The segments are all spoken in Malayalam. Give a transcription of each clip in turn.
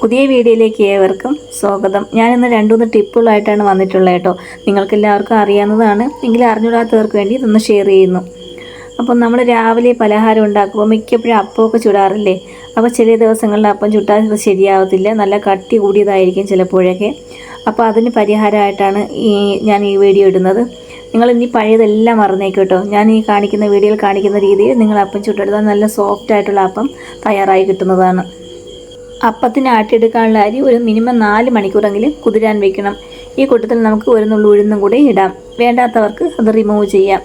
പുതിയ വീഡിയോയിലേക്ക് ഏവർക്കും സ്വാഗതം. ഞാനിന്ന് രണ്ടുമൂന്ന് ടിപ്പുകളായിട്ടാണ് വന്നിട്ടുള്ളത് കേട്ടോ. നിങ്ങൾക്ക് എല്ലാവർക്കും അറിയാവുന്നതാണ്. എങ്കിലും അറിഞ്ഞൂടാത്തവർക്ക് വേണ്ടി ഇതൊന്ന് ഷെയർ ചെയ്യുന്നു. അപ്പം നമ്മൾ രാവിലെ പലഹാരം ഉണ്ടാക്കുമ്പോൾ മിക്കപ്പോഴും അപ്പമൊക്കെ ചുടാറില്ലേ? അപ്പോൾ ചില ദിവസങ്ങളിൽ അപ്പം ചുട്ടാൽ ശരിയാവത്തില്ല. നല്ല കട്ടി കൂടിയതായിരിക്കും ചിലപ്പോഴൊക്കെ. അപ്പോൾ അതിന് പരിഹാരമായിട്ടാണ് ഈ ഞാൻ ഈ വീഡിയോ ഇടുന്നത്. നിങ്ങൾ ഇനി പഴയതെല്ലാം കേട്ടോ. ഞാൻ ഈ കാണിക്കുന്ന വീഡിയോയിൽ കാണിക്കുന്ന രീതിയിൽ നിങ്ങൾ അപ്പം ചുട്ടെടുത്താൽ നല്ല സോഫ്റ്റ് ആയിട്ടുള്ള അപ്പം തയ്യാറായി കിട്ടുന്നതാണ്. അപ്പത്തിന് ആട്ടിയെടുക്കാനുള്ള അരി ഒരു മിനിമം നാല് മണിക്കൂറെങ്കിലും കുതിരാൻ വെക്കണം. ഈ കൂട്ടത്തിൽ നമുക്ക് ഒരു നുള്ളു ഉഴുന്നും കൂടി ഇടാം. വേണ്ടാത്തവർക്ക് അത് റിമൂവ് ചെയ്യാം.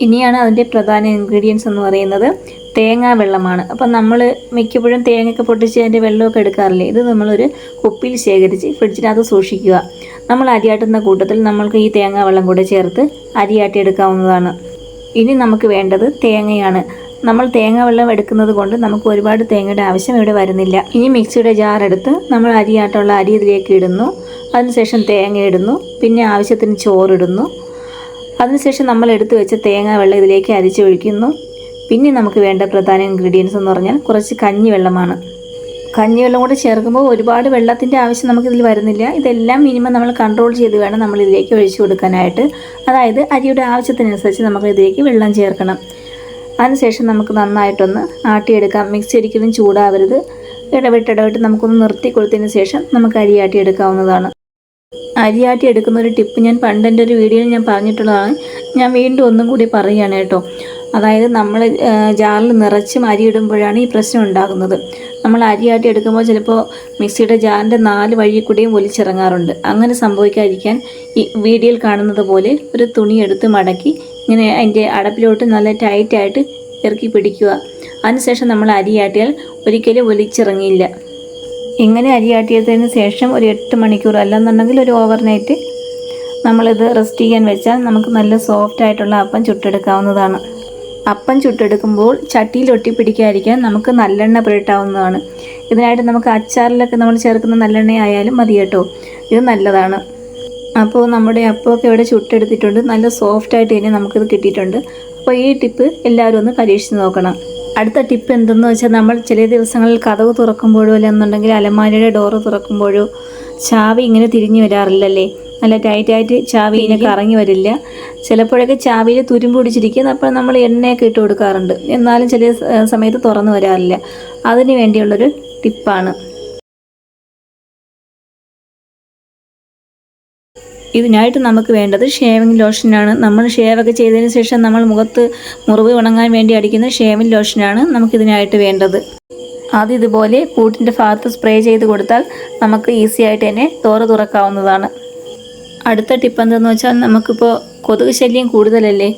ഇനിയാണ് അതിന്റെ പ്രധാന ഇൻഗ്രീഡിയൻസ് എന്ന് പറയുന്നത് തേങ്ങാ വെള്ളമാണ്. അപ്പം നമ്മൾ മിക്കപ്പോഴും തേങ്ങയൊക്കെ പൊട്ടിച്ച് അതിന്റെ വെള്ളമൊക്കെ എടുക്കാറില്ലേ? ഇത് നമ്മളൊരു കുപ്പിയിൽ ശേഖരിച്ച് ഫ്രിഡ്ജിനകത്ത് സൂക്ഷിക്കുക. നമ്മൾ അരിയാട്ടുന്ന കൂട്ടത്തിൽ നമ്മൾക്ക് ഈ തേങ്ങാ വെള്ളം കൂടെ ചേർത്ത് അരിയാട്ടി എടുക്കാവുന്നതാണ് ഇനി നമുക്ക് വേണ്ടത് തേങ്ങയാണ്. നമ്മൾ തേങ്ങ വെള്ളം എടുക്കുന്നത് കൊണ്ട് നമുക്ക് ഒരുപാട് തേങ്ങയുടെ ആവശ്യം ഇവിടെ വരുന്നില്ല. ഇനി മിക്സിയുടെ ജാർ എടുത്ത് നമ്മൾ അരിയാട്ടുള്ള അരി ഇതിലേക്ക് ഇടുന്നു. അതിനുശേഷം തേങ്ങ ഇടുന്നു. പിന്നെ ആവശ്യത്തിന് ചോറിടുന്നു അതിനുശേഷം നമ്മൾ എടുത്തു വെച്ച തേങ്ങ വെള്ളം ഇതിലേക്ക് അരിച്ചൊഴിക്കുന്നു പിന്നെ നമുക്ക് വേണ്ട പ്രധാന ഇൻഗ്രീഡിയൻസ് എന്ന് പറഞ്ഞാൽ കുറച്ച് കഞ്ഞിവെള്ളമാണ്. കഞ്ഞിവെള്ളം കൂടെ ചേർക്കുമ്പോൾ ഒരുപാട് വെള്ളത്തിന്റെ ആവശ്യം നമുക്കിതിൽ വരുന്നില്ല. ഇതെല്ലാം മിനിമം നമ്മൾ കൺട്രോൾ ചെയ്ത് വേണം നമ്മൾ ഇതിലേക്ക് ഒഴിച്ചു കൊടുക്കാനായിട്ട്. അതായത് അരിയുടെ ആവശ്യത്തിനനുസരിച്ച് നമുക്ക് ഇതിലേക്ക് വെള്ളം ചേർക്കണം. അതിനുശേഷം നമുക്ക് നന്നായിട്ടൊന്ന് ആട്ടിയെടുക്കാം. മിക്സി ഒരിക്കലും ചൂടാവരുത്. ഇടവിട്ട് ഇടവിട്ട് നമുക്കൊന്ന് നിർത്തി കൊടുത്തതിന് ശേഷം നമുക്ക് അരിയാട്ടി എടുക്കാവുന്നതാണ് അരിയാട്ടി എടുക്കുന്ന ഒരു ടിപ്പ് ഞാൻ പണ്ടെന്റെ ഒരു വീഡിയോയിൽ ഞാൻ പറഞ്ഞിട്ടുള്ളതാണ്. ഞാൻ വീണ്ടും ഒന്നും കൂടി പറയുകയാണ് കേട്ടോ. അതായത് നമ്മൾ ജാറിൽ നിറച്ചും അരി ഇടുമ്പോഴാണ് ഈ പ്രശ്നം ഉണ്ടാകുന്നത്. നമ്മൾ അരിയാട്ടി എടുക്കുമ്പോൾ ചിലപ്പോൾ മിക്സിയുടെ ജാറിന്റെ നാല് വഴി കൂടിയും ഒലിച്ചിറങ്ങാറുണ്ട്. അങ്ങനെ സംഭവിക്കാതിരിക്കാൻ ഈ വീഡിയോയിൽ കാണുന്നത് പോലെ ഒരു തുണി എടുത്ത് മടക്കി ഇങ്ങനെ അതിന്റെ അടപ്പിലോട്ട് നല്ല ടൈറ്റായിട്ട് ഇറക്കി പിടിക്കുക. അതിനുശേഷം നമ്മൾ അരിയാട്ടിയാൽ ഒരിക്കലും ഒലിച്ചിറങ്ങിയില്ല. ഇങ്ങനെ അരിയാട്ടിയതിന് ശേഷം ഒരു എട്ട് മണിക്കൂർ അല്ലെന്നുണ്ടെങ്കിൽ ഒരു ഓവർനൈറ്റ് നമ്മളിത് റെസ്റ്റ് ചെയ്യാൻ വെച്ചാൽ നമുക്ക് നല്ല സോഫ്റ്റ് ആയിട്ടുള്ള അപ്പം ചുട്ടെടുക്കാവുന്നതാണ്. അപ്പം ചുട്ടെടുക്കുമ്പോൾ ചട്ടിയിൽ ഒട്ടിപ്പിടിക്കാതിരിക്കാൻ നമുക്ക് നല്ലെണ്ണ പുരട്ടാവുന്നതാണ്. ഇതിനായിട്ട് നമുക്ക് അച്ചാറിലൊക്കെ നമ്മൾ ചേർക്കുന്ന നല്ലെണ്ണ ആയാലും മതി കേട്ടോ. ഇത് നല്ലതാണ്. അപ്പോൾ നമ്മുടെ അപ്പമൊക്കെ ഇവിടെ ചുട്ടെടുത്തിട്ടുണ്ട്. നല്ല സോഫ്റ്റ് ആയിട്ട് തന്നെ നമുക്കിത് കിട്ടിയിട്ടുണ്ട്. അപ്പോൾ ഈ ടിപ്പ് എല്ലാവരും ഒന്ന് പരീക്ഷിച്ച് നോക്കണം. അടുത്ത ടിപ്പ് എന്തെന്ന് വെച്ചാൽ നമ്മൾ ചില ദിവസങ്ങളിൽ കഥവ് തുറക്കുമ്പോഴോ അല്ലെന്നുണ്ടെങ്കിൽ അലമാരയുടെ ഡോറ് തുറക്കുമ്പോഴോ ചാവി ഇങ്ങനെ തിരിഞ്ഞു വരാറില്ലല്ലേ? നല്ല ടൈറ്റായിട്ട് ചാവി ഇങ്ങനെ കറങ്ങി വരില്ല. ചിലപ്പോഴൊക്കെ ചാവിയിൽ തുരുമ്പ് പിടിച്ചിരിക്കും. അപ്പോൾ നമ്മൾ എണ്ണയൊക്കെ ഇട്ട് കൊടുക്കാറുണ്ട്. എന്നാലും ചില സമയത്ത് തുറന്നു വരാറില്ല. അതിന് വേണ്ടിയുള്ളൊരു ടിപ്പാണ് ഇതിനായിട്ട് നമുക്ക് വേണ്ടത് ഷേവിംഗ് ലോഷനാണ്. നമ്മൾ ഷേവൊക്കെ ചെയ്തതിന് ശേഷം നമ്മൾ മുഖത്ത് മുറിവ് ഉണങ്ങാൻ വേണ്ടി അടിക്കുന്ന ഷേവിംഗ് ലോഷനാണ് നമുക്കിതിനായിട്ട് വേണ്ടത്. അത് ഇതുപോലെ കൂട്ടിന്റെ ഭാഗത്ത് സ്പ്രേ ചെയ്ത് കൊടുത്താൽ നമുക്ക് ഈസി ആയിട്ട് തന്നെ തോറ് തുറക്കാവുന്നതാണ്. അടുത്ത ടിപ്പ് എന്തെന്ന് വെച്ചാൽ നമുക്കിപ്പോൾ കൊതുക് ശല്യം കൂടുതലല്ലേ?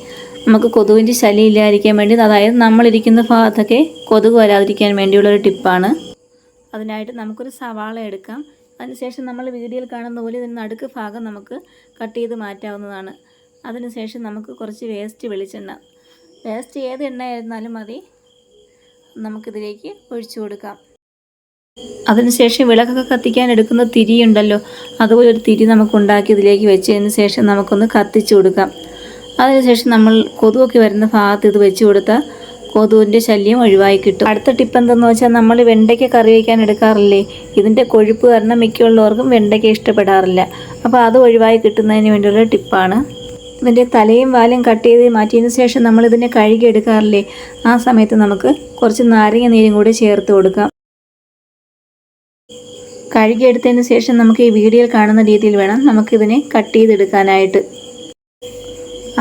നമുക്ക് കൊതുകിന്റെ ശല്യം ഇല്ലാതിരിക്കാൻ വേണ്ടി അതായത് നമ്മളിരിക്കുന്ന ഭാഗത്തൊക്കെ കൊതുക് വരാതിരിക്കാൻ വേണ്ടിയുള്ളൊരു ടിപ്പാണ് അതിനായിട്ട് നമുക്കൊരു സവാള എടുക്കാം. അതിനുശേഷം നമ്മൾ വീഡിയോയിൽ കാണുന്ന പോലെ ഇതിന് നടുക്ക് ഭാഗം നമുക്ക് കട്ട് ചെയ്ത് മാറ്റാവുന്നതാണ്. അതിനുശേഷം നമുക്ക് കുറച്ച് വേസ്റ്റ് വെളിച്ചെണ്ണ. വേസ്റ്റ് ഏത് എണ്ണ ആയിരുന്നാലും മതി. നമുക്കിതിലേക്ക് ഒഴിച്ചു കൊടുക്കാം. അതിനുശേഷം വിളക്കൊക്കെ കത്തിക്കാൻ എടുക്കുന്ന തിരിയുണ്ടല്ലോ അതുപോലെ ഒരു തിരി നമുക്ക് ഉണ്ടാക്കി ഇതിലേക്ക് വെച്ചതിന് ശേഷം നമുക്കൊന്ന് കത്തിച്ചു കൊടുക്കാം. അതിനുശേഷം നമ്മൾ കൊതുവൊക്കെ വരുന്ന ഭാഗത്ത് ഇത് വെച്ച് കൊടുത്താൽ കൊതുവിന്റെ ശല്യം ഒഴിവായി കിട്ടും. അടുത്ത ടിപ്പ് എന്തെന്ന് വെച്ചാൽ നമ്മൾ വെണ്ടയ്ക്ക കറി വയ്ക്കാൻ എടുക്കാറില്ലേ? ഇതിന്റെ കൊഴുപ്പ് കാരണം മിക്കുള്ളവർക്കും വെണ്ടയ്ക്ക ഇഷ്ടപ്പെടാറില്ല. അപ്പോൾ അത് ഒഴിവായി കിട്ടുന്നതിന് വേണ്ടിയുള്ള ടിപ്പാണ് ഇതിന്റെ തലയും വാലും കട്ട് ചെയ്ത് മാറ്റിയതിന് ശേഷം നമ്മൾ ഇതിനെ കഴുകി എടുക്കാറില്ലേ? ആ സമയത്ത് നമുക്ക് കുറച്ച് നാരങ്ങ നീരും കൂടി ചേർത്ത് കൊടുക്കാം. കഴുകിയെടുത്തതിന് ശേഷം നമുക്ക് ഈ വീഡിയോയിൽ കാണുന്ന രീതിയിൽ വേണം നമുക്കിതിനെ കട്ട് ചെയ്തെടുക്കാനായിട്ട്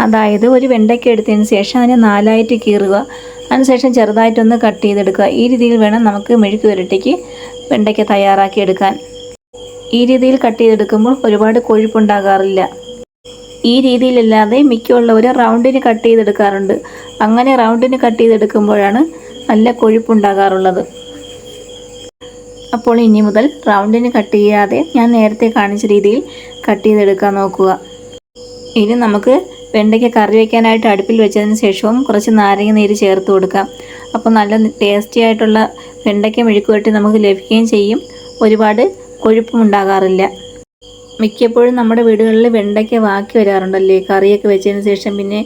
അതായത് ഒരു വെണ്ടയ്ക്ക എടുത്തതിന് ശേഷം അതിനെ നാലായിട്ട് കീറുക. അതിനുശേഷം ചെറുതായിട്ടൊന്ന് കട്ട് ചെയ്തെടുക്കുക. ഈ രീതിയിൽ വേണം നമുക്ക് മെഴുക്ക് പുരട്ടിക്ക് വെണ്ടയ്ക്ക തയ്യാറാക്കി എടുക്കാൻ. ഈ രീതിയിൽ കട്ട് ചെയ്തെടുക്കുമ്പോൾ ഒരുപാട് കൊഴുപ്പുണ്ടാകാറില്ല. ഈ രീതിയിലല്ലാതെ മിക്കുള്ളവർ റൗണ്ടിന് കട്ട് ചെയ്തെടുക്കാറുണ്ട്. അങ്ങനെ റൗണ്ടിന് കട്ട് ചെയ്തെടുക്കുമ്പോഴാണ് നല്ല കൊഴുപ്പുണ്ടാകാറുള്ളത്. അപ്പോൾ ഇനി മുതൽ റൗണ്ടിന് കട്ട് ചെയ്യാതെ ഞാൻ നേരത്തെ കാണിച്ച രീതിയിൽ കട്ട് ചെയ്തെടുക്കാൻ നോക്കുക. ഇനി നമുക്ക് വെണ്ടയ്ക്ക കറി വയ്ക്കാനായിട്ട് അടുപ്പിൽ വെച്ചതിന് ശേഷവും കുറച്ച് നാരങ്ങ നീര് ചേർത്ത് കൊടുക്കാം. അപ്പോൾ നല്ല ടേസ്റ്റി ആയിട്ടുള്ള വെണ്ടയ്ക്ക മെഴുക്കുവരട്ടി നമുക്ക് ലഭിക്കുകയും ചെയ്യും. ഒരുപാട് കൊഴുപ്പും ഉണ്ടാകാറില്ല. മിക്കപ്പോഴും നമ്മുടെ വീടുകളിൽ വെണ്ടയ്ക്ക വാക്കി വരാറുണ്ടല്ലേ? കറിയൊക്കെ വെച്ചതിന് ശേഷം പിന്നെ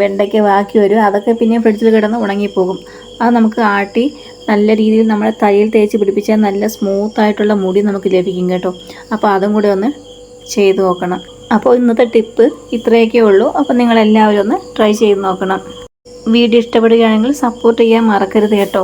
വെണ്ടയ്ക്ക വാക്കി വരും. അതൊക്കെ പിന്നെ ഫ്രിഡ്ജിൽ കിടന്ന് ഉണങ്ങിപ്പോകും. അത് നമുക്ക് ആട്ടി നല്ല രീതിയിൽ നമ്മുടെ തലയിൽ തേച്ച് പിടിപ്പിച്ചാൽ നല്ല സ്മൂത്തായിട്ടുള്ള മുടി നമുക്ക് ലഭിക്കും കേട്ടോ. അപ്പോൾ അതും കൂടെ ഒന്ന് ചെയ്തു നോക്കണം. അപ്പോൾ ഇന്നത്തെ ടിപ്പ് ഇത്രയൊക്കെ ഉള്ളൂ. അപ്പോൾ നിങ്ങളെല്ലാവരും ഒന്ന് ട്രൈ ചെയ്ത് നോക്കണം. വീഡിയോ ഇഷ്ടപ്പെടുകയാണെങ്കിൽ സപ്പോർട്ട് ചെയ്യാൻ മറക്കരുത് കേട്ടോ.